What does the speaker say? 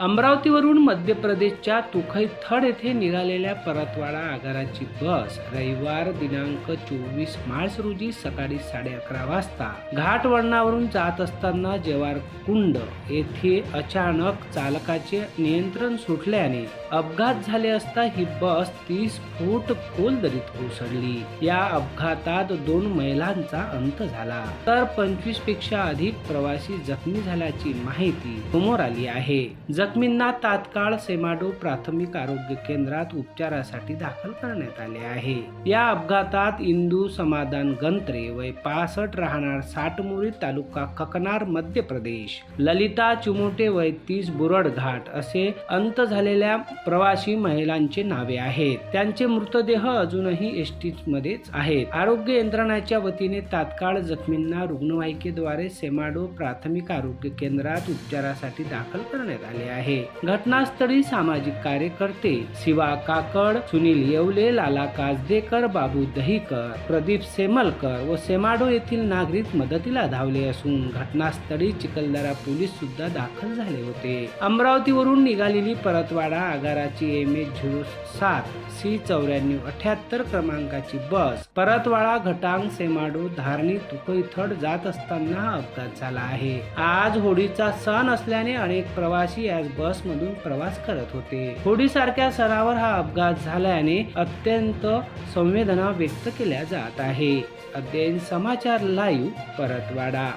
अमरावतीवरून मध्य प्रदेशच्या तुखैथड येथे निघालेल्या परतवाडा आगाराची बस रविवार दिनांक चोवीस मार्च रोजी सकाळी साडे अकरा वाजता घाट वळणावरून जात असताना जवार कुंड येथे अचानक चालकाचे नियंत्रण सुटल्याने अपघात झाले असता ही बस तीस फूट खोल दरीत कोसळली. या अपघातात दोन महिलांचा अंत झाला. तर पंचवीसपेक्षा अधिक प्रवासी जखमी झाल्याची माहिती समोर आली आहे. जखमींना तात्काळ सेमाडो प्राथमिक आरोग्य केंद्रात उपचारासाठी दाखल करण्यात आले आहे. या अपघातात इंदू समाधान गंत्रे वय पासष्ट राहणार साटमुरी तालुका ककनार मध्य प्रदेश. ललिता चिमोटे वय तीस बुरड घाट असे अंत झालेल्या प्रवासी महिलांचे नावे आहेत. त्यांचे मृतदेह अजूनही एस टी मध्येच आहेत. आरोग्य यंत्रणाच्या वतीने तात्काळ जखमींना रुग्णवाहिकेद्वारे सेमाडो प्राथमिक आरोग्य केंद्रात उपचारासाठी दाखल करण्यात आले आहे. घटनास्थळी सामाजिक कार्यकर्ते शिवा काकड सुनील येवले लाला काजदेकर बाबू दहीकर प्रदीप सेमलकर व सेमाडो येथील नागरिक मदतीला धावले असून घटनास्थळी चिखलदरा पोलीस सुद्धा दाखल झाले होते. अमरावतीवरून निघालेली परतवाडा आगाराची एम एच झिरो सात सी चौऱ्याण्णव अठ्याहत्तर क्रमांकाची बस परतवाडा घटांग सेमाडो धारणी तुकई थड जात असताना हा अपघात झाला आहे. आज होळीचा सण असल्याने अनेक प्रवासी याच बसमधून प्रवास करत होते. होडीसारख्या सरावर हा अपघात झाल्याने अत्यंत संवेदना व्यक्त केल्या जात आहे. अध्ययन समाचार लाईव्ह परतवाडा.